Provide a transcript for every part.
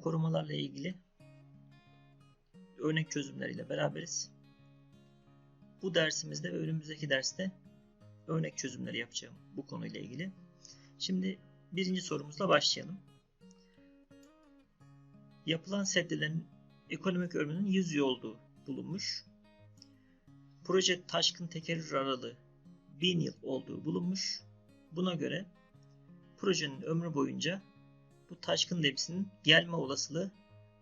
korumalarla ilgili örnek çözümleriyle beraberiz. Bu dersimizde ve önümüzdeki derste örnek çözümleri yapacağım bu konuyla ilgili. Şimdi birinci sorumuzla başlayalım. Yapılan seddelerin ekonomik ömrünün 100 yıl olduğu bulunmuş. Proje taşkın tekerrür aralığı 1000 yıl olduğu bulunmuş. Buna göre projenin ömrü boyunca bu taşkın debisinin gelme olasılığı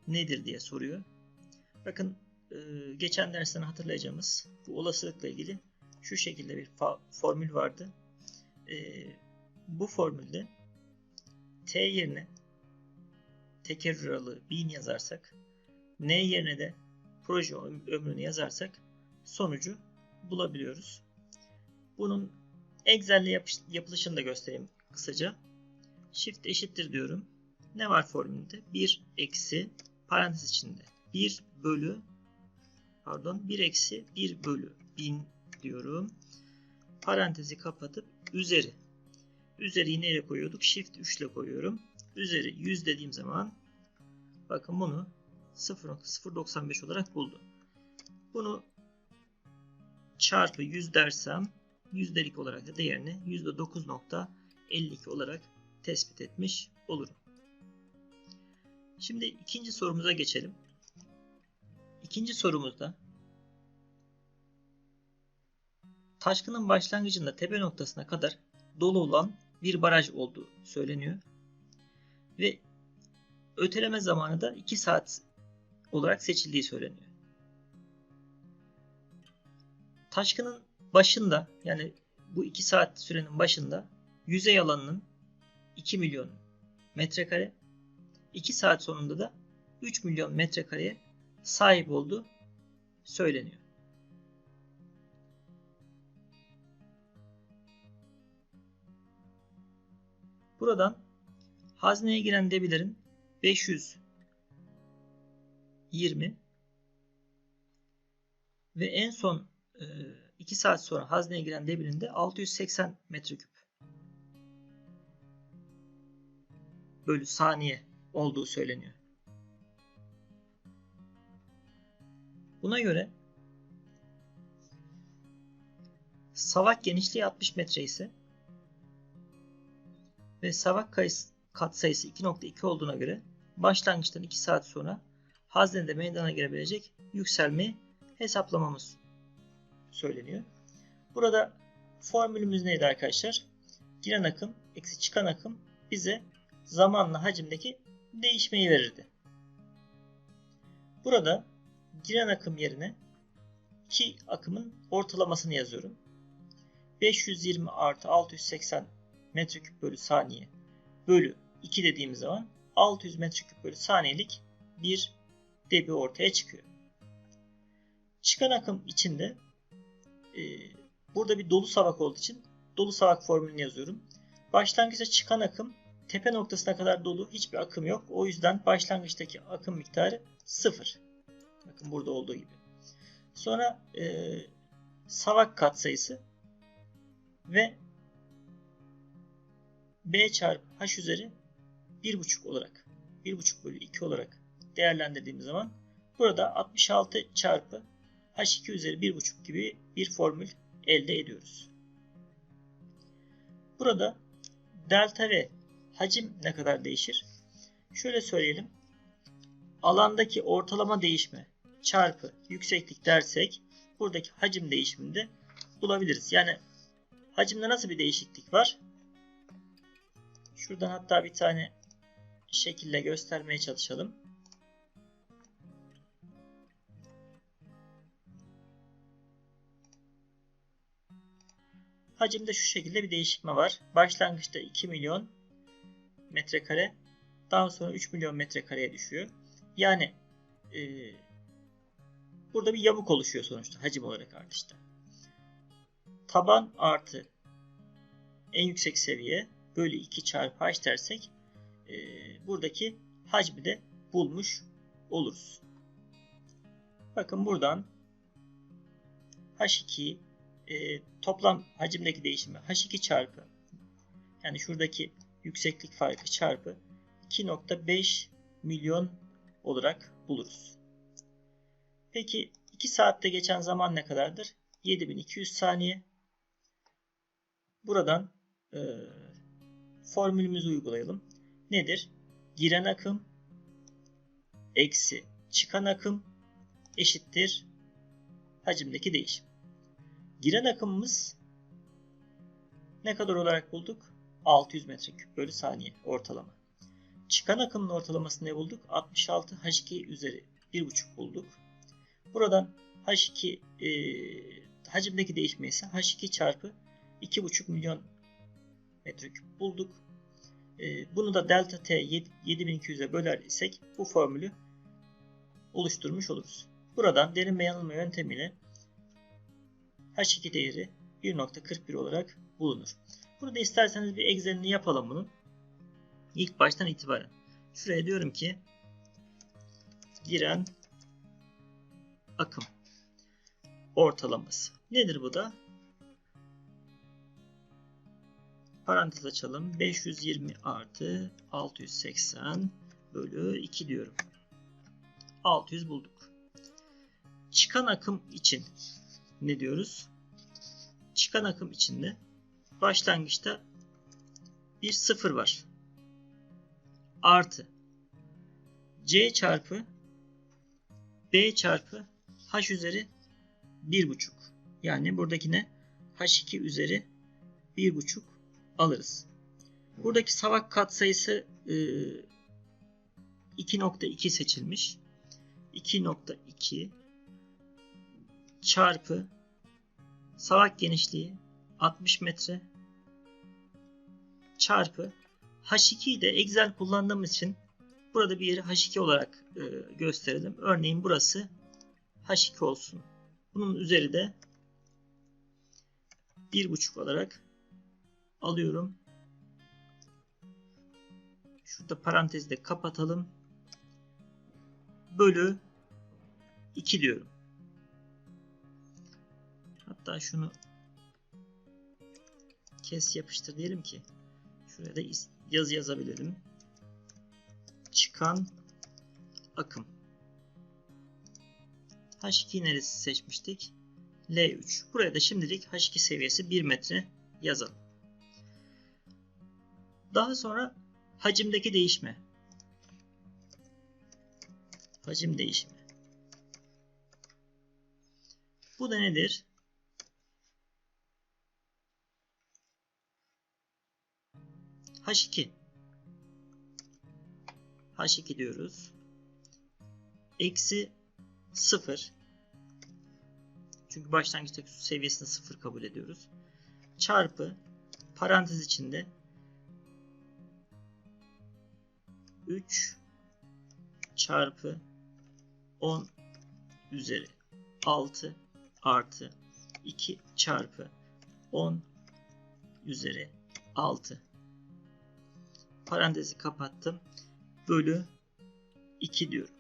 nedir diye soruyor. Bakın e, geçen dersten hatırlayacağımız bu olasılıkla ilgili şu şekilde bir formül vardı. E, bu formülde t yerine tekerrür aralığı 1000 yazarsak n yerine de proje ömrünü yazarsak sonucu bulabiliyoruz. Bunun Excel ile yapılışını da göstereyim kısaca. Shift eşittir diyorum. Ne var formülde? 1 eksi parantez içinde 1 bölü pardon 1 eksi 1 bölü 1000 diyorum. Parantezi kapatıp üzeri. Üzeri neyle koyuyorduk? Shift 3 ile koyuyorum. Üzeri 100 dediğim zaman bakın bunu 0.095 olarak buldu. Bunu çarpı 100 dersem yüzdelik olarak da değerini %9.52 olarak tespit etmiş olurum. Şimdi ikinci sorumuza geçelim. İkinci sorumuzda taşkının başlangıcında tepe noktasına kadar dolu olan bir baraj olduğu söyleniyor. Ve öteleme zamanı da 2 saat olarak seçildiği söyleniyor. Taşkının başında yani bu 2 saat sürenin başında yüzey alanının 2 milyon metrekare 2 saat sonunda da 3 milyon metrekareye sahip olduğu söyleniyor. Buradan hazneye giren debilerin 520 ve en son 2 saat sonra hazneye giren debinin de 680 metreküp bölü saniye olduğu söyleniyor. Buna göre savak genişliği 60 metre ise ve savak katsayısı 2.2 olduğuna göre başlangıçtan 2 saat sonra haznede meydana gelebilecek yükselmeyi hesaplamamız söyleniyor. Burada formülümüz neydi arkadaşlar? Giren akım eksi çıkan akım bize zamanla hacimdeki değişmeyi verirdi. Burada giren akım yerine iki akımın ortalamasını yazıyorum. 520 artı 680 metreküp bölü saniye bölü 2 dediğimiz zaman 600 metreküp bölü saniyelik bir debi ortaya çıkıyor. Çıkan akım içinde e, burada bir dolu savak olduğu için dolu savak formülünü yazıyorum. Başlangıçta çıkan akım tepe noktasına kadar dolu hiçbir akım yok. O yüzden başlangıçtaki akım miktarı sıfır. Bakın burada olduğu gibi. Sonra e, savak katsayısı ve B çarpı H üzeri 1,5 olarak 1,5 bölü 2 olarak değerlendirdiğimiz zaman burada 66 çarpı H2 üzeri 1,5 gibi bir formül elde ediyoruz. Burada delta V hacim ne kadar değişir? Şöyle söyleyelim. Alandaki ortalama değişme çarpı yükseklik dersek buradaki hacim değişimini de bulabiliriz. Yani hacimde nasıl bir değişiklik var? Şuradan hatta bir tane şekilde göstermeye çalışalım. Hacimde şu şekilde bir değişikme var. Başlangıçta 2 milyon metrekare daha sonra 3 milyon metrekareye düşüyor. Yani e, burada bir yamuk oluşuyor sonuçta hacim olarak artışta. Taban artı en yüksek seviye bölü 2 çarpı h dersek e, buradaki hacmi de bulmuş oluruz. Bakın buradan H2 e, toplam hacimdeki değişimi H2 çarpı yani şuradaki yükseklik farkı çarpı 2.5 milyon olarak buluruz. Peki 2 saatte geçen zaman ne kadardır? 7200 saniye. Buradan e, formülümüzü uygulayalım. Nedir? Giren akım eksi çıkan akım eşittir hacimdeki değişim. Giren akımımız ne kadar olarak bulduk? 600 metreküp bölü saniye ortalama. Çıkan akımın ortalamasını ne bulduk? 66 H2 üzeri 1,5 bulduk. Buradan H2 e, hacimdeki değişme ise H2 çarpı 2,5 milyon metreküp bulduk. E, bunu da delta T 7200'e böler isek bu formülü oluşturmuş oluruz. Buradan derin ve yanılma yöntemiyle H2 değeri 1.41 olarak bulunur. Burada isterseniz bir egzelini yapalım bunun. İlk baştan itibaren. Şuraya diyorum ki giren akım ortalaması. Nedir bu da? Parantez açalım. 520 artı 680 bölü 2 diyorum. 600 bulduk. Çıkan akım için ne diyoruz? Çıkan akım içinde başlangıçta bir sıfır var. Artı C çarpı B çarpı H üzeri 1,5. Yani buradaki ne? H2 üzeri 1,5 alırız. Buradaki savak katsayısı 2.2 e, seçilmiş. 2.2 çarpı savak genişliği 60 metre çarpı H2'yi de Excel kullandığımız için burada bir yeri H2 olarak e, gösterelim. Örneğin burası H2 olsun. Bunun üzeri de 1.5 olarak alıyorum. Şurada parantezi de kapatalım. Bölü 2 diyorum. Hatta şunu kes yapıştır diyelim ki şuraya da yazı yazabilirim. Çıkan akım. H2 neresi seçmiştik? L3. Buraya da şimdilik H2 seviyesi 1 metre yazalım. Daha sonra hacimdeki değişme. Hacim değişimi. Bu da nedir? H2 H2 diyoruz. Eksi 0 çünkü başlangıçtaki su seviyesini 0 kabul ediyoruz. Çarpı parantez içinde 3 çarpı 10 üzeri 6 artı 2 çarpı 10 üzeri 6 parantezi kapattım. Bölü 2 diyorum.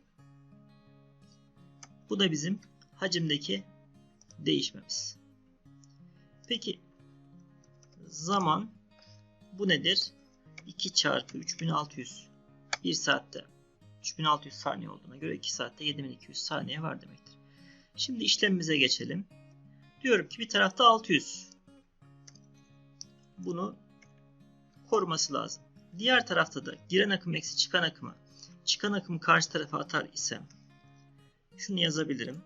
Bu da bizim hacimdeki değişmemiz. Peki zaman bu nedir? 2 çarpı 3600 1 saatte 3600 saniye olduğuna göre 2 saatte 7200 saniye var demektir. Şimdi işlemimize geçelim. Diyorum ki bir tarafta 600. Bunu koruması lazım. Diğer tarafta da giren akım eksi çıkan akımı çıkan akımı karşı tarafa atar isem şunu yazabilirim.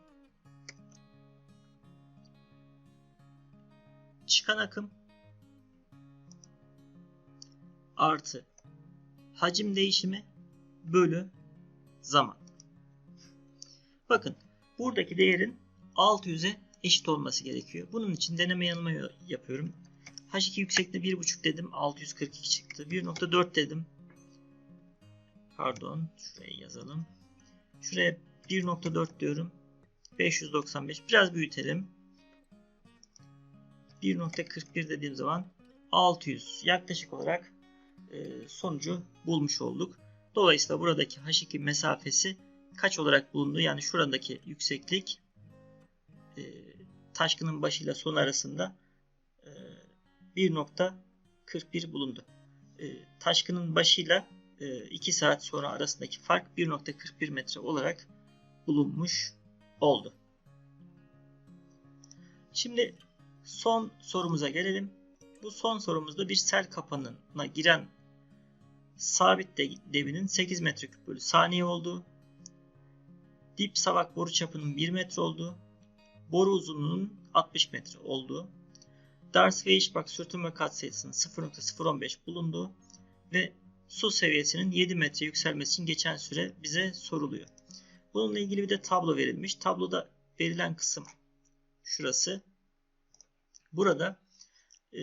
Çıkan akım artı hacim değişimi bölü zaman. Bakın buradaki değerin 600'e eşit olması gerekiyor. Bunun için deneme yanılma yapıyorum. H2 yüksekliği 1.5 dedim. 642 çıktı. 1.4 dedim. Pardon. Şuraya yazalım. Şuraya 1.4 diyorum. 595. Biraz büyütelim. 1.41 dediğim zaman 600. Yaklaşık olarak e, sonucu bulmuş olduk. Dolayısıyla buradaki H2 mesafesi kaç olarak bulundu? Yani şuradaki yükseklik e, taşkının başıyla son arasında 1.41 1.41 bulundu. E, taşkının başıyla 2 e, saat sonra arasındaki fark 1.41 metre olarak bulunmuş oldu. Şimdi son sorumuza gelelim. Bu son sorumuzda bir sel kapanına giren sabit devinin 8 metreküp bölü saniye olduğu, dip savak boru çapının 1 metre olduğu, boru uzunluğunun 60 metre olduğu, Darcy ve Hitchcock sürtünme katsayısının 0.015 bulunduğu ve su seviyesinin 7 metre yükselmesi için geçen süre bize soruluyor. Bununla ilgili bir de tablo verilmiş. Tabloda verilen kısım şurası. Burada e,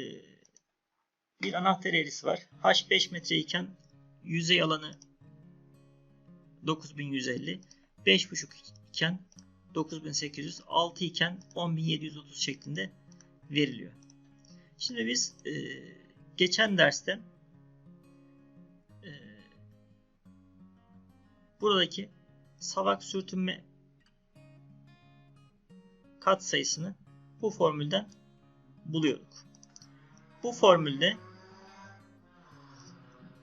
bir anahtar eğrisi var. H 5 metre iken yüzey alanı 9150, 5.5 iken 9800, 6 iken 10730 şeklinde veriliyor. Şimdi biz e, geçen derste e, buradaki savak sürtünme kat sayısını bu formülden buluyorduk. Bu formülde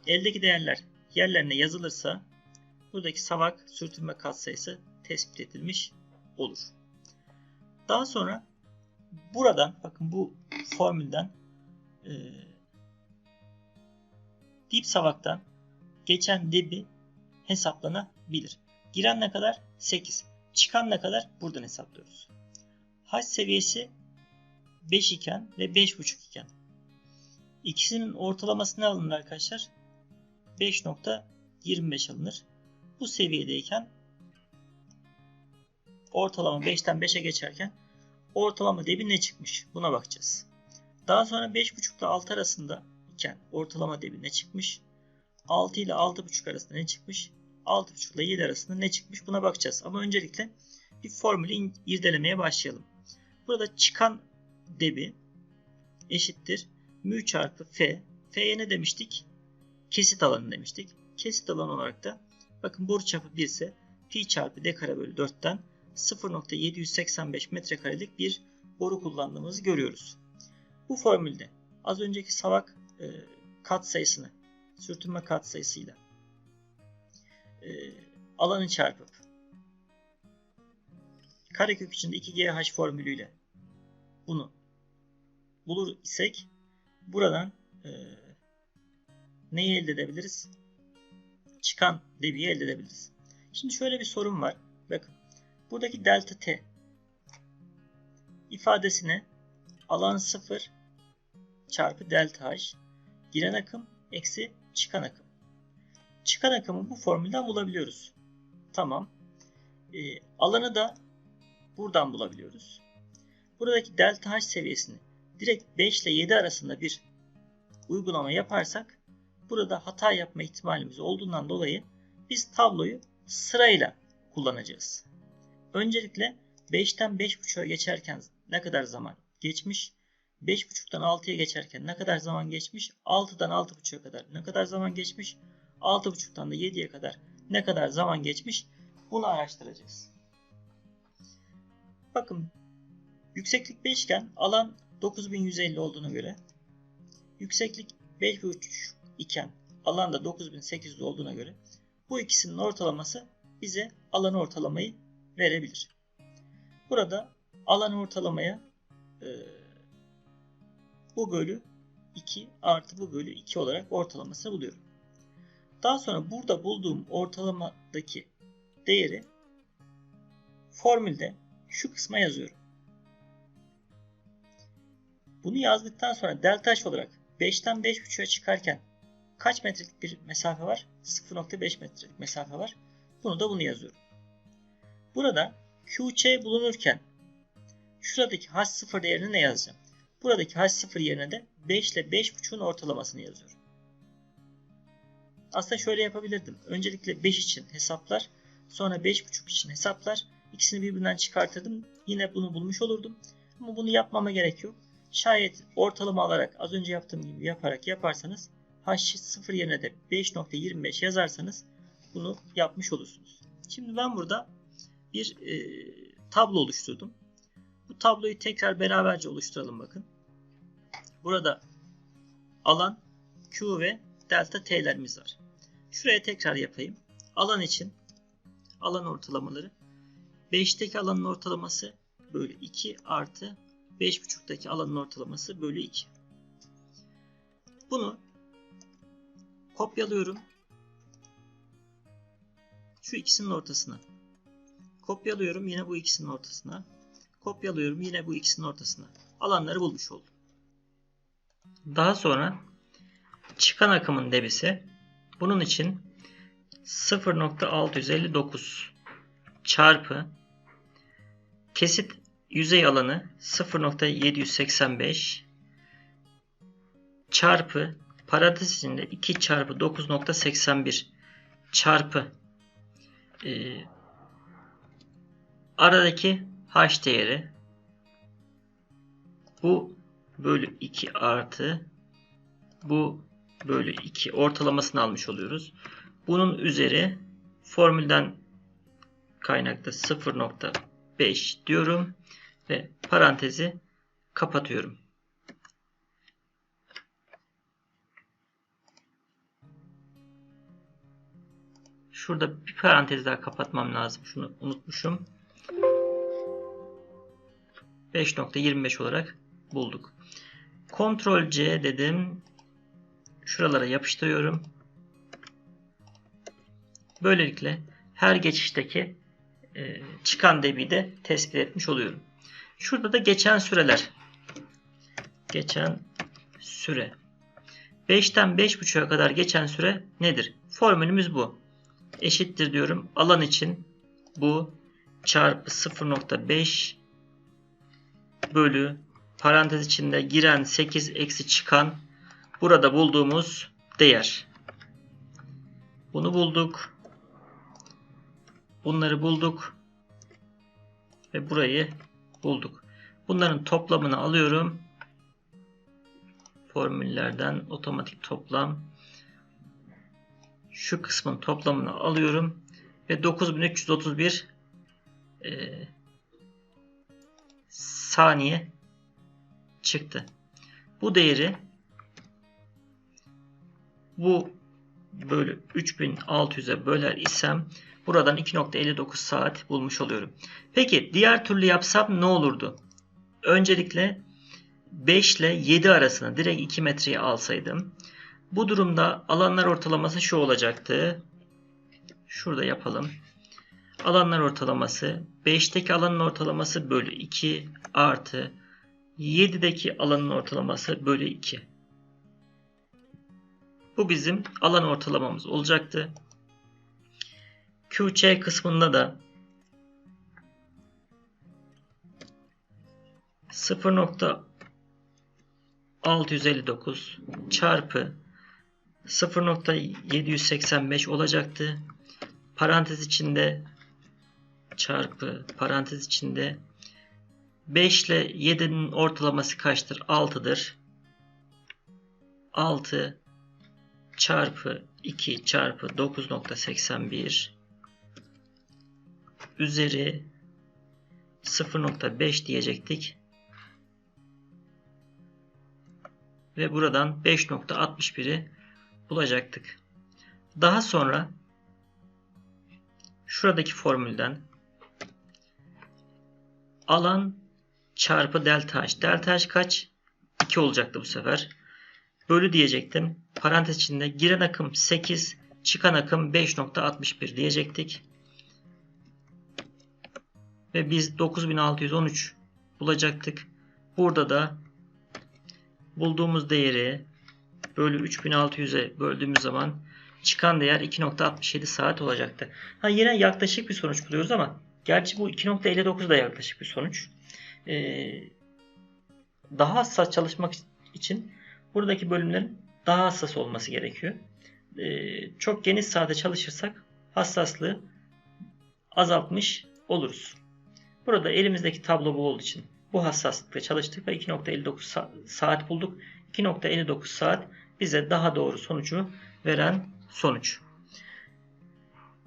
eldeki değerler yerlerine yazılırsa buradaki savak sürtünme katsayısı tespit edilmiş olur. Daha sonra buradan bakın bu formülden e, dip savaktan geçen debi hesaplanabilir. Giren ne kadar? 8. Çıkan ne kadar? Buradan hesaplıyoruz. H seviyesi 5 iken ve 5.5 iken. İkisinin ortalaması ne alınır arkadaşlar? 5.25 alınır. Bu seviyedeyken ortalama 5'ten 5'e geçerken ortalama debi ne çıkmış? Buna bakacağız. Daha sonra 5.5 ile 6 arasında iken ortalama debi ne çıkmış? 6 ile 6.5 arasında ne çıkmış? 6.5 ile 7 arasında ne çıkmış? Buna bakacağız. Ama öncelikle bir formülü irdelemeye başlayalım. Burada çıkan debi eşittir mü çarpı f. F'ye ne demiştik? Kesit alanı demiştik. Kesit alanı olarak da bakın boru çapı 1 ise pi çarpı d kare bölü 4'ten 0.785 metrekarelik bir boru kullandığımızı görüyoruz. Bu formülde az önceki savak e, kat sayısını sürtünme kat sayısıyla e, alanı çarpıp karekök içinde 2GH formülüyle bunu bulur isek buradan e, neyi elde edebiliriz? Çıkan debiyi elde edebiliriz. Şimdi şöyle bir sorun var. Bakın buradaki delta t ifadesine alan 0 çarpı delta h giren akım eksi çıkan akım. Çıkan akımı bu formülden bulabiliyoruz. Tamam. E, alanı da buradan bulabiliyoruz. Buradaki delta h seviyesini direkt 5 ile 7 arasında bir uygulama yaparsak burada hata yapma ihtimalimiz olduğundan dolayı biz tabloyu sırayla kullanacağız. Öncelikle 5'ten 5.5'a geçerken ne kadar zaman geçmiş? 5.5'tan 6'ya geçerken ne kadar zaman geçmiş? 6'dan 6.5'a kadar ne kadar zaman geçmiş? 6.5'tan da 7'ye kadar ne kadar zaman geçmiş? Bunu araştıracağız. Bakın yükseklik 5 iken alan 9150 olduğuna göre yükseklik 5.5 iken alan da 9800 olduğuna göre bu ikisinin ortalaması bize alan ortalamayı verebilir. Burada alan ortalamaya e, bu bölü 2 artı bu bölü 2 olarak ortalamasını buluyorum. Daha sonra burada bulduğum ortalamadaki değeri formülde şu kısma yazıyorum. Bunu yazdıktan sonra delta h olarak 5'ten 5.5'a çıkarken kaç metrelik bir mesafe var? 0.5 metrelik mesafe var. Bunu da bunu yazıyorum. Burada QC bulunurken şuradaki H0 değerini ne yazacağım? Buradaki H0 yerine de 5 ile 5.5'un ortalamasını yazıyorum. Aslında şöyle yapabilirdim. Öncelikle 5 için hesaplar, sonra 5.5 için hesaplar. İkisini birbirinden çıkartırdım. Yine bunu bulmuş olurdum. Ama bunu yapmama gerek yok. Şayet ortalama alarak az önce yaptığım gibi yaparak yaparsanız H0 yerine de 5.25 yazarsanız bunu yapmış olursunuz. Şimdi ben burada bir e, tablo oluşturdum. Bu tabloyu tekrar beraberce oluşturalım bakın. Burada alan Q ve delta T'lerimiz var. Şuraya tekrar yapayım. Alan için alan ortalamaları 5'teki alanın ortalaması bölü 2 artı 5.5'taki alanın ortalaması bölü 2. Bunu kopyalıyorum. Şu ikisinin ortasına. Kopyalıyorum yine bu ikisinin ortasına. Kopyalıyorum yine bu ikisinin ortasına. Alanları bulmuş oldum. Daha sonra çıkan akımın debisi bunun için 0.659 çarpı kesit yüzey alanı 0.785 çarpı parantez içinde 2 çarpı 9.81 çarpı e, aradaki h değeri bu bölü 2 artı bu bölü 2 ortalamasını almış oluyoruz. Bunun üzeri formülden kaynaklı 0.5 diyorum ve parantezi kapatıyorum. Şurada bir parantez daha kapatmam lazım. Şunu unutmuşum. 5.25 olarak bulduk. Ctrl C dedim. Şuralara yapıştırıyorum. Böylelikle her geçişteki e, çıkan debiyi de tespit etmiş oluyorum. Şurada da geçen süreler. Geçen süre. 5'ten 5.5'a kadar geçen süre nedir? Formülümüz bu. Eşittir diyorum. Alan için bu çarpı 0.5 bölü parantez içinde giren 8 eksi çıkan burada bulduğumuz değer. Bunu bulduk. Bunları bulduk. Ve burayı bulduk. Bunların toplamını alıyorum. Formüllerden otomatik toplam. Şu kısmın toplamını alıyorum. Ve 9331 e, saniye çıktı. Bu değeri bu bölü 3600'e böler isem buradan 2.59 saat bulmuş oluyorum. Peki diğer türlü yapsam ne olurdu? Öncelikle 5 ile 7 arasını direkt 2 metreye alsaydım. Bu durumda alanlar ortalaması şu olacaktı. Şurada yapalım. Alanlar ortalaması 5'teki alanın ortalaması bölü 2 artı 7'deki alanın ortalaması bölü 2. Bu bizim alan ortalamamız olacaktı. QC kısmında da 0.659 çarpı 0.785 olacaktı. Parantez içinde çarpı parantez içinde 5 ile 7'nin ortalaması kaçtır? 6'dır. 6 çarpı 2 çarpı 9.81 üzeri 0.5 diyecektik. Ve buradan 5.61'i bulacaktık. Daha sonra şuradaki formülden alan çarpı delta h. Delta h kaç? 2 olacaktı bu sefer. Bölü diyecektim. Parantez içinde giren akım 8, çıkan akım 5.61 diyecektik. Ve biz 9613 bulacaktık. Burada da bulduğumuz değeri bölü 3600'e böldüğümüz zaman çıkan değer 2.67 saat olacaktı. Ha yine yaklaşık bir sonuç buluyoruz ama gerçi bu 2.59 da yaklaşık bir sonuç. Ee, daha hassas çalışmak için buradaki bölümlerin daha hassas olması gerekiyor. Ee, çok geniş sahada çalışırsak hassaslığı azaltmış oluruz. Burada elimizdeki tablo bu olduğu için bu hassaslıkla çalıştık ve 2.59 saat bulduk. 2.59 saat bize daha doğru sonucu veren sonuç.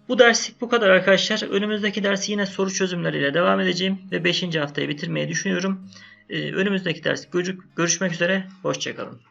Bu derslik bu kadar arkadaşlar. Önümüzdeki dersi yine soru çözümleriyle devam edeceğim ve 5. haftayı bitirmeyi düşünüyorum. Ee, önümüzdeki ders görüşmek üzere. Hoşçakalın.